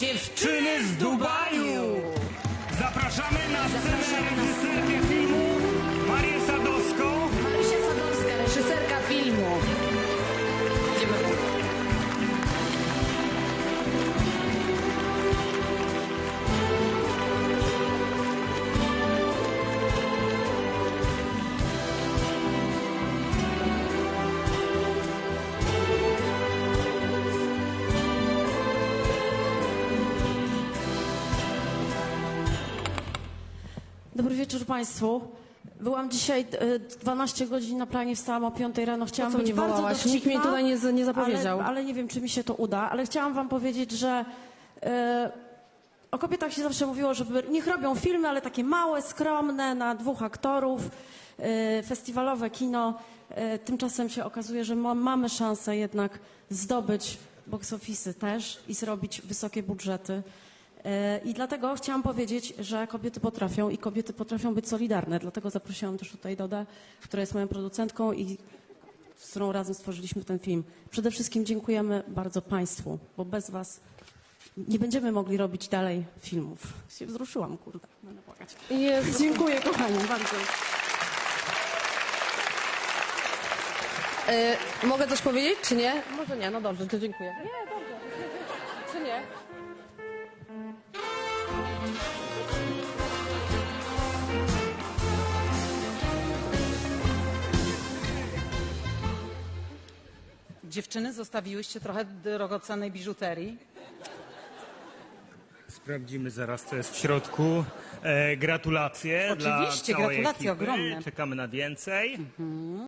Dziewczyny z Dubaju! Zapraszamy na scenę Dobry wieczór Państwu. Byłam dzisiaj e, 12 godzin na planie, wstałam o 5 rano. Chciałam być bardzo dowcipna, Nikt mnie tutaj nie z- nie zapowiedział. Ale, ale nie wiem, czy mi się to uda. Ale chciałam Wam powiedzieć, że e, o kobietach się zawsze mówiło, żeby niech robią filmy, ale takie małe, skromne, na dwóch aktorów, e, festiwalowe kino. E, tymczasem się okazuje, że ma, mamy szansę jednak zdobyć box office'y też i zrobić wysokie budżety. E, I dlatego chciałam powiedzieć, że kobiety potrafią i kobiety potrafią być solidarne. Dlatego zaprosiłam też tutaj Dodę, która jest moją producentką i z którą razem stworzyliśmy ten film. Przede wszystkim dziękujemy bardzo Państwu, bo bez Was nie będziemy mogli robić dalej filmów. Się wzruszyłam, kurde. Będę płakać. Jezu. Dziękuję, kochani, bardzo. E, mogę coś powiedzieć, czy nie? Może nie, no dobrze, to dziękuję. Nie, dobrze. Czy nie? Dziewczyny, zostawiłyście trochę drogocennej biżuterii. Sprawdzimy zaraz, co jest w środku. E, gratulacje dla Oczywiście, całej gratulacje ekipy. ogromne. Czekamy na więcej.